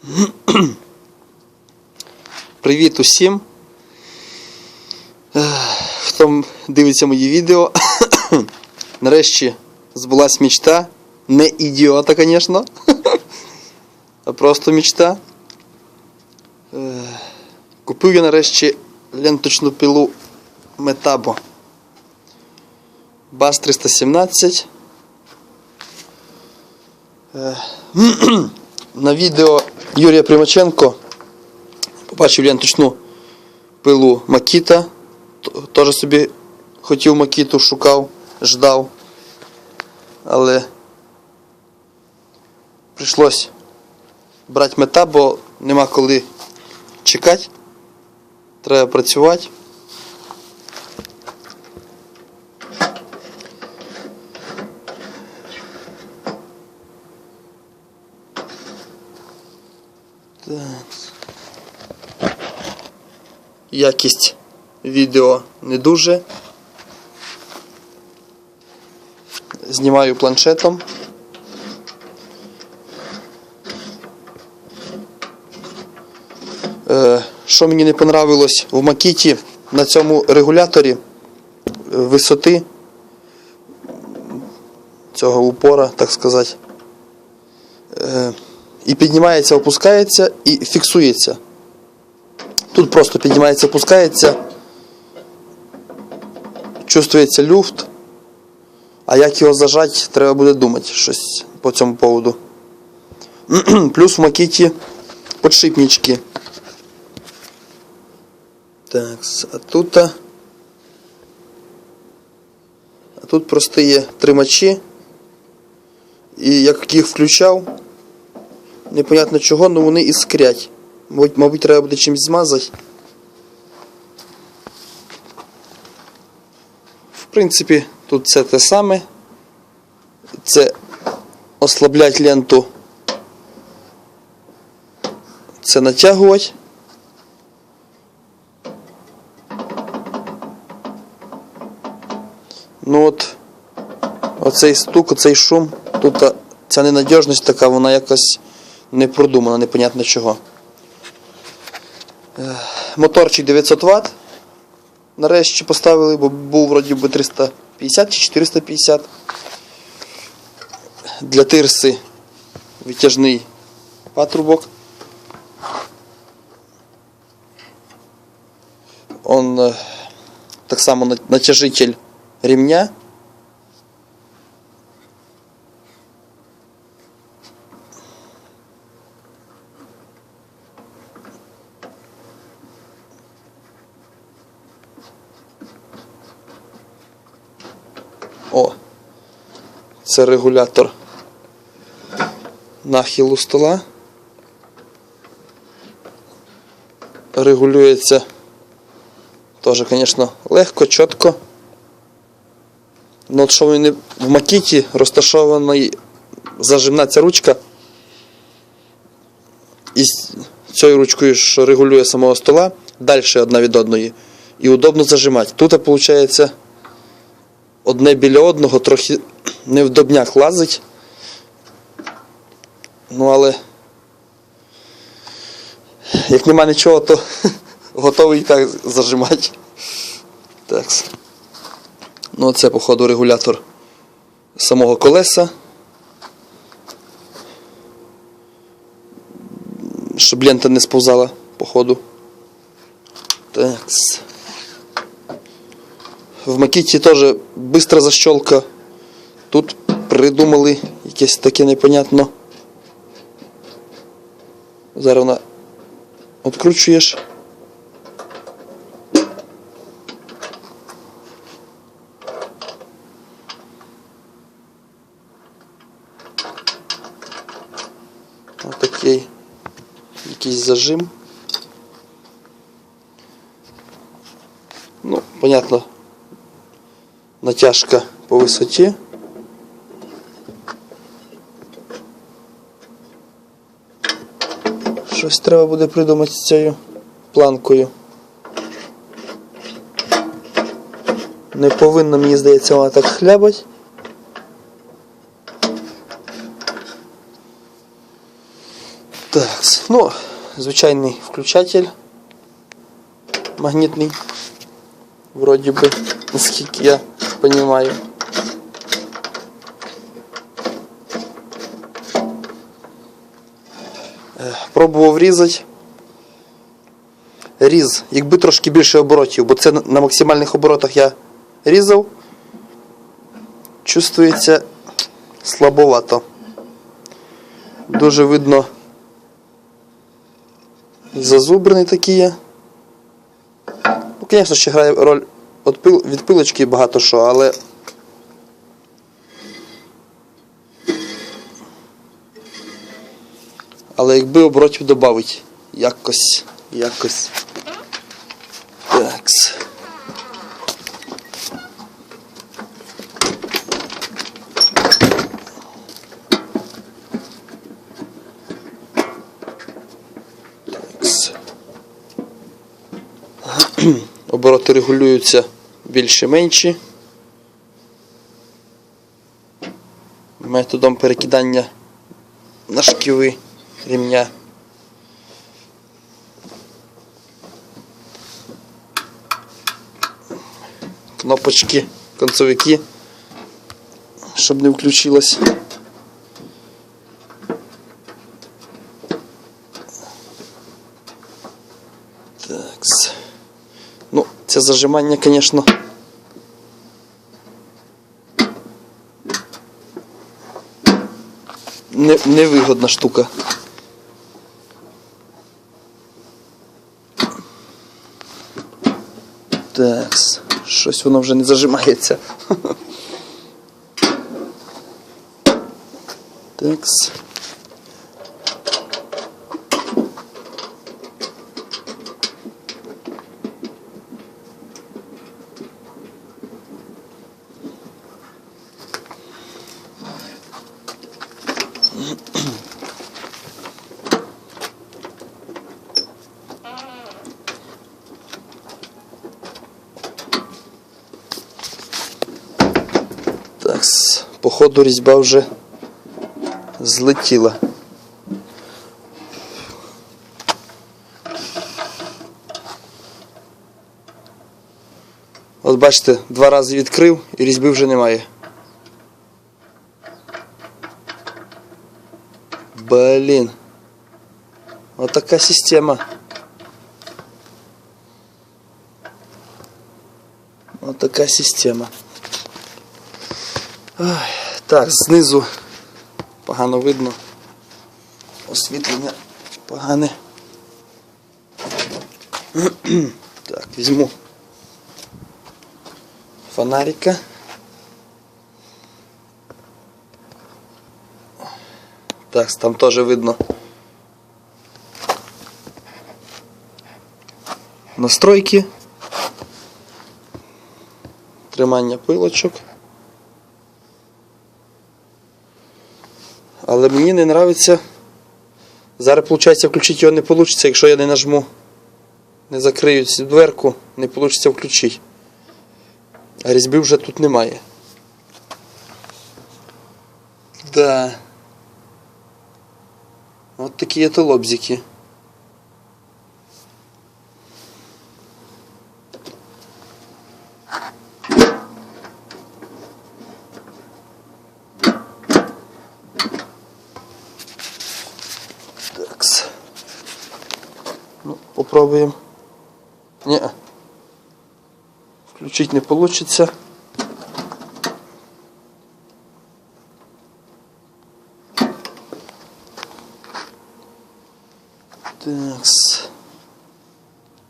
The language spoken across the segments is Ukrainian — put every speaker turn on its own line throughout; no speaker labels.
Привіт усім. Хто дивиться мої відео. Нарешті збулась мечта. Не ідіота, звісно. А просто мечта. Купив я нарешті ленточну пилу Метабо. БАС 317. На відео Юрія Примаченко побачив ленточну пилу Макіта. Теж собі хотів Макіту, шукав, ждав. Але прийшлось брати мета, бо нема коли чекати. Треба працювати. Якість відео не дуже. Знімаю планшетом. Е, Що мені не понравилось в Макіті на цьому регуляторі е, висоти цього упора, так сказати. Е, І піднімається, опускається і фіксується. Тут просто піднімається, опускається, чувствується люфт. А як його зажати, треба буде думати щось по цьому поводу. Плюс в макіті подшипнички. Так, а тут. А тут просто є тримачі. І як їх включав, непонятно чого, але вони іскрять. Мабуть, треба буде чимось змазати. В принципі, тут все те саме. Це ослаблять ленту. Це натягувати. Ну от оцей стук, оцей шум, тут ця ненадіжність така, вона якась не продумана, непонятно чого. Е, Моторчик 900 Вт. Нарешті поставили, бо був вроді би 350 чи 450. Для тирси витяжний патрубок. Он е, так само натяжитель ремня. Це регулятор нахилу стола. Регулюється теж, звісно, легко, чітко. Ну, от що він в макіті розташована зажимна ця ручка. І цією ручкою, що регулює самого стола, далі одна від одної. І удобно зажимати. Тут, виходить, одне біля одного трохи невдобняк лазить. Ну, але як нема нічого, то готовий так зажимати. Так. Ну, це, походу, регулятор самого колеса. Щоб лента не сповзала, походу. Так. В Макіті теж бистра защолка. Тут придумали якесь таке непонятно. Зараз вона відкручуєш. Отакий якийсь зажим. Ну, понятно, натяжка по висоті. Щось треба буде придумати з цією планкою. Не повинна, мені здається, вона так хлябать. Так, ну, звичайний включатель магнітний. Вроді би, наскільки я розумію. Е, Пробував різати. Різ, якби трошки більше оборотів, бо це на- максимальних оборотах я різав. Чувствується слабовато. Дуже видно зазубрини такі є. Ну, звісно, ще грає роль від, пил, від пилочки багато що, але. Але якби оборотів додати якось. Якось. Такс. Такс. Обороти регулюються більше-менші. Методом перекидання на шківи рівня. Кнопочки, концовики, щоб не включилось. Такс. Ну, це зажимання, звісно. Не, невигодна штука. Такс. Щось воно вже не зажимається. Такс. Такс. Походу різьба вже злетіла. От бачите, два рази відкрив і різьби вже немає. Блін. От така система. От така система. Ой, так, знизу погано видно. Освітлення погане. Так, візьму фонарика. Так, там теж видно. Настройки. Тримання пилочок. Але мені не подобається. Зараз, виходить, включити його не вийде, якщо я не нажму, не закрию цю дверку, не вийде включити. А різьби вже тут немає. Да. От такі то лобзики. Такс. Ну, попробуем. Не. Включить не получится. Такс.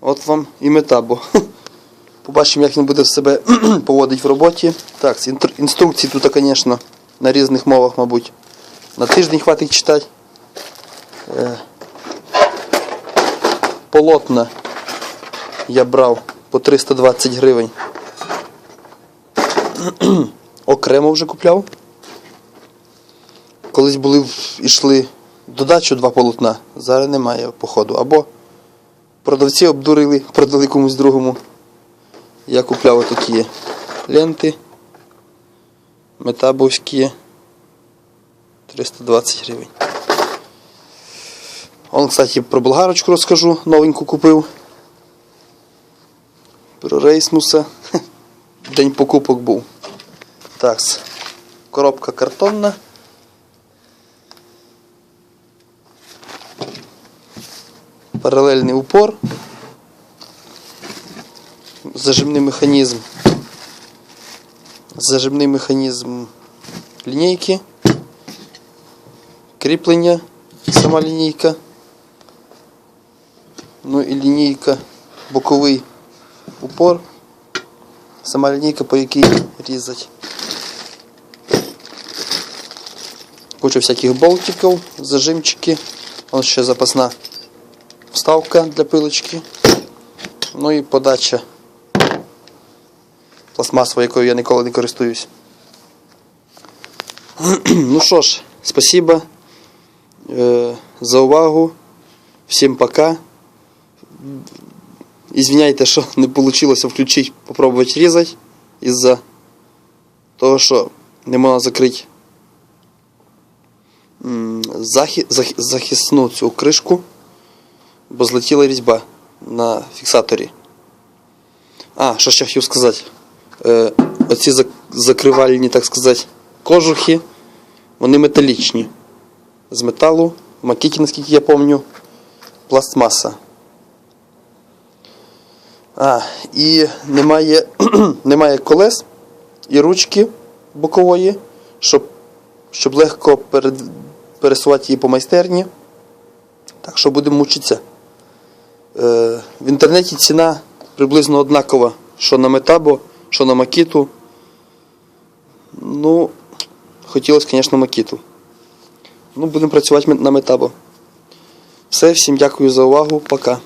От вам і метабо. Побачимо, як він буде себе поводити в роботі. Так, інструкції тут, звісно, на різних мовах, мабуть. На тиждень хватить читати. Полотна я брав по 320 гривень. Окремо вже купляв. Колись були ішли додачу два полотна, зараз немає походу. Або продавці обдурили, продали комусь другому. Я купляв отакі ленти. Метабовські 320 гривень. Он, кстати, про болгарочку розкажу, новеньку купив. Про рейсмуса. День покупок був. Так, коробка картонна. Паралельний упор. Зажимний механізм. Зажимний механізм лінійки. Кріплення, сама лінійка. Ну і лінійка, боковий упор. Сама лінійка, по якій різать. Куча всяких болтиків, зажимчики. Ось ще запасна вставка для пилочки. Ну і подача пластмасова, якою я ніколи не користуюсь. Ну що ж, спасибо е, за увагу. Всім пока. Извиняйте, що не вийшло включити, попробувати різати із-за того, що не можна закрити захи, зах, захисну цю кришку, бо злетіла різьба на фіксаторі. А, що ще хотів сказати. Е, оці зак- закривальні, так сказати, кожухи, вони металічні. З металу, макіті, наскільки я пам'ятаю, пластмаса. А, і немає, немає колес і ручки бокової, щоб, щоб легко перед, пересувати її по майстерні. Так що будемо мучитися. Е, в інтернеті ціна приблизно однакова, що на метабо, що на макіту. Ну, хотілося, звісно, макіту. Ну, будемо працювати на метабо. Все, всім дякую за увагу. Пока.